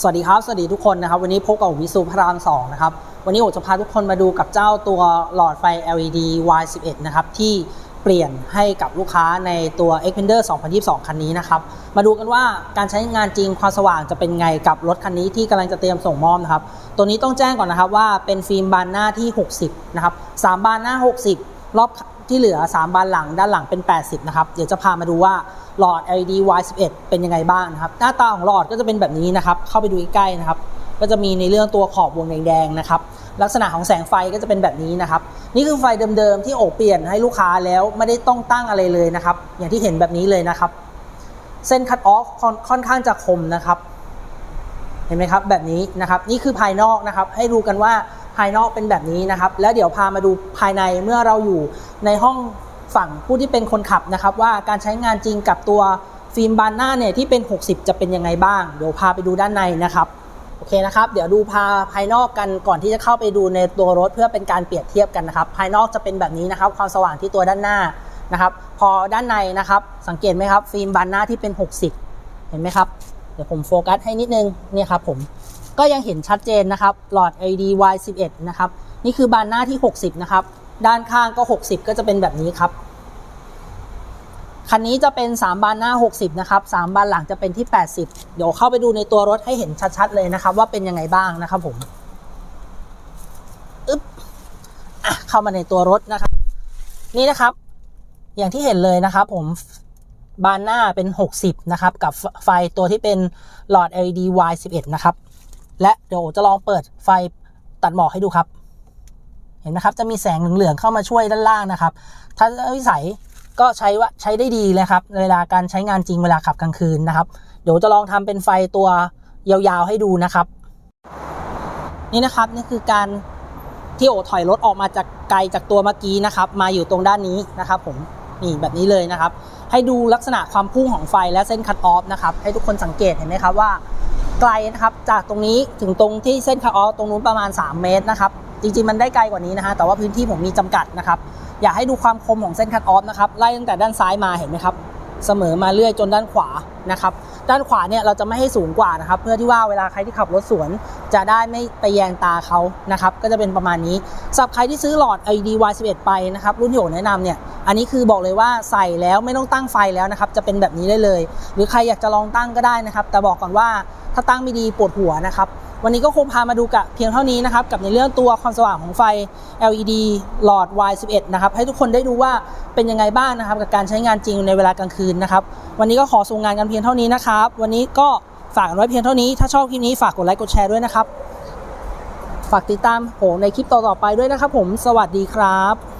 สวัสดีครับ สวัสดีทุกคนนะครับ วันนี้พบกับวิสุพระรามสองนะครับ วันนี้ผมจะพาทุกคนมาดูกับเจ้าตัวหลอดไฟ LED Y11 นะครับที่เปลี่ยนให้กับลูกค้าในตัว Xpander 2022 คันนี้นะครับ มาดูกันว่าการใช้งานจริงความสว่างจะเป็นไงกับรถคันนี้ที่กำลังจะเตรียมส่งมอบนะครับ ตัวนี้ต้องแจ้งก่อนนะครับว่าเป็นฟิล์มบานหน้าที่ 60 นะครับสามบานหน้า 60 รอบ ที่เหลือ 3 บานหลังด้านหลังเป็น 80 นะครับ เดี๋ยวจะพามาดูว่าหลอด LED Y11 เป็นยังไงบ้างนะครับ หน้าตาของหลอดก็จะเป็นแบบนี้นะครับ เข้าไปดูใกล้ๆนะครับ ก็จะมีในเรื่องตัวขอบวงแดงๆนะครับ ลักษณะของแสงไฟก็จะเป็นแบบนี้นะครับ นี่คือไฟเดิมๆที่โอเปลี่ยนให้ลูกค้าแล้วไม่ได้ต้องตั้งอะไรเลยนะครับ อย่างที่เห็นแบบนี้เลยนะครับ เส้นคัตออฟค่อนข้างจะคมนะครับ เห็นไหมครับแบบนี้นะครับ นี่คือภายนอกนะครับ ให้ดูกันว่า ภายนอกเป็นแบบนี้นะครับ แล้วเดี๋ยวพามาดูภายในเมื่อเราอยู่ในห้องฝั่งผู้ที่เป็นคนขับนะครับ ว่าการใช้งานจริงกับตัวฟิล์มบานหน้าเนี่ยที่เป็น 60 จะเป็นยังไงบ้าง เดี๋ยวพาไปดูด้านในนะครับโอเคนะครับ เดี๋ยวดูพาภายนอกกันก่อนที่จะเข้าไปดูในตัวรถเพื่อเป็นการเปรียบเทียบกันนะครับ ภายนอกจะเป็นแบบนี้นะครับ ความสว่างที่ตัวด้านหน้านะครับ พอด้านในนะครับ สังเกตไหมครับ ฟิล์มบานหน้าที่เป็น 60 เห็นไหมครับ เดี๋ยวผมโฟกัสให้นิดนึง เนี่ยครับผม ก็ยังเห็นชัดเจนนะครับหลอด LED Y11 นะครับนี่คือบานหน้าที่ 60 นะครับ ด้านข้างก็ 60 ก็จะเป็นแบบนี้ครับ คันนี้จะเป็น 3 บานหน้า 60 นะครับ 3 บานหลังจะเป็นที่ 80 เดี๋ยวเข้าไปดูในตัวรถให้เห็นชัดๆเลยนะครับ ว่าเป็นยังไงบ้างนะครับผมอึ๊บอะเข้ามาในตัวรถนะครับ นี่นะครับ อย่างที่เห็นเลยนะครับ ผมบานหน้าเป็น 60 นะครับ กับไฟตัวที่เป็นหลอด LED Y11 นะครับ และเดี๋ยวจะลองเปิดไฟตัดหมอกให้ดูครับ เห็นไหมครับ จะมีแสงเหลืองๆเข้ามาช่วยด้านล่างนะครับถ้าวิสัยก็ใช้ว่าใช้ได้ดีเลยครับ เวลาการใช้งานจริงเวลาขับกลางคืนนะครับ เดี๋ยวจะลองทำเป็นไฟตัวยาวๆให้ดูนะครับ นี่นะครับนี่คือการที่โอถอยรถออกมาจากไกลจากตัวเมื่อกี้นะครับ มาอยู่ตรงด้านนี้นะครับ ผมนี่แบบนี้เลยนะครับ ให้ดูลักษณะความพุ่งของไฟและเส้นคัตออฟนะครับ ให้ทุกคนสังเกตเห็นไหมครับว่า ไกลนะครับ จากตรงนี้ถึงตรงที่เส้นคาออตรงนู้นประมาณ 3 เมตรนะครับ จริงๆ มันได้ไกลกว่านี้นะฮะ แต่ว่าพื้นที่ผมมีจำกัดนะครับ อยากให้ดูความคมของเส้นคัตออฟนะครับ ไล่ตั้งแต่ด้านซ้ายมาเห็นไหมครับ เสมอมาเรื่อยจนด้านขวานะครับ ด้านขวาเนี่ยเราจะไม่ให้สูงกว่านะครับ เพื่อที่ว่าเวลาใครที่ขับรถสวน จะได้ไม่ไปแยงตาเขานะครับ ก็จะเป็นประมาณนี้สำหรับใครที่ซื้อหลอด LED Y11 ไปนะครับ รุ่นที่ผมแนะนำเนี่ย อันนี้คือบอกเลยว่าใส่แล้วไม่ต้องตั้งไฟแล้วนะครับ จะเป็นแบบนี้ได้เลย หรือใครอยากจะลองตั้งก็ได้นะครับ แต่บอกก่อนว่าถ้าตั้งไม่ดีปวดหัวนะครับ วันนี้ก็คงพามาดูกับเพียงเท่านี้นะครับกับในเรื่องตัวความสว่างของไฟ LED หลอด Y11 นะครับให้ทุกคนได้ดูว่าเป็นยังไงบ้างนะครับกับการใช้งานจริงในเวลากลางคืนนะครับวันนี้ก็ขอส่งงานกันเพียงเท่านี้นะครับวันนี้ก็ฝากกันไว้เพียงเท่านี้ถ้าชอบคลิปนี้ฝากกดไลค์กดแชร์ด้วยนะครับ ฝากติดตามผมในคลิปต่อๆไปด้วยนะครับผมสวัสดีครับ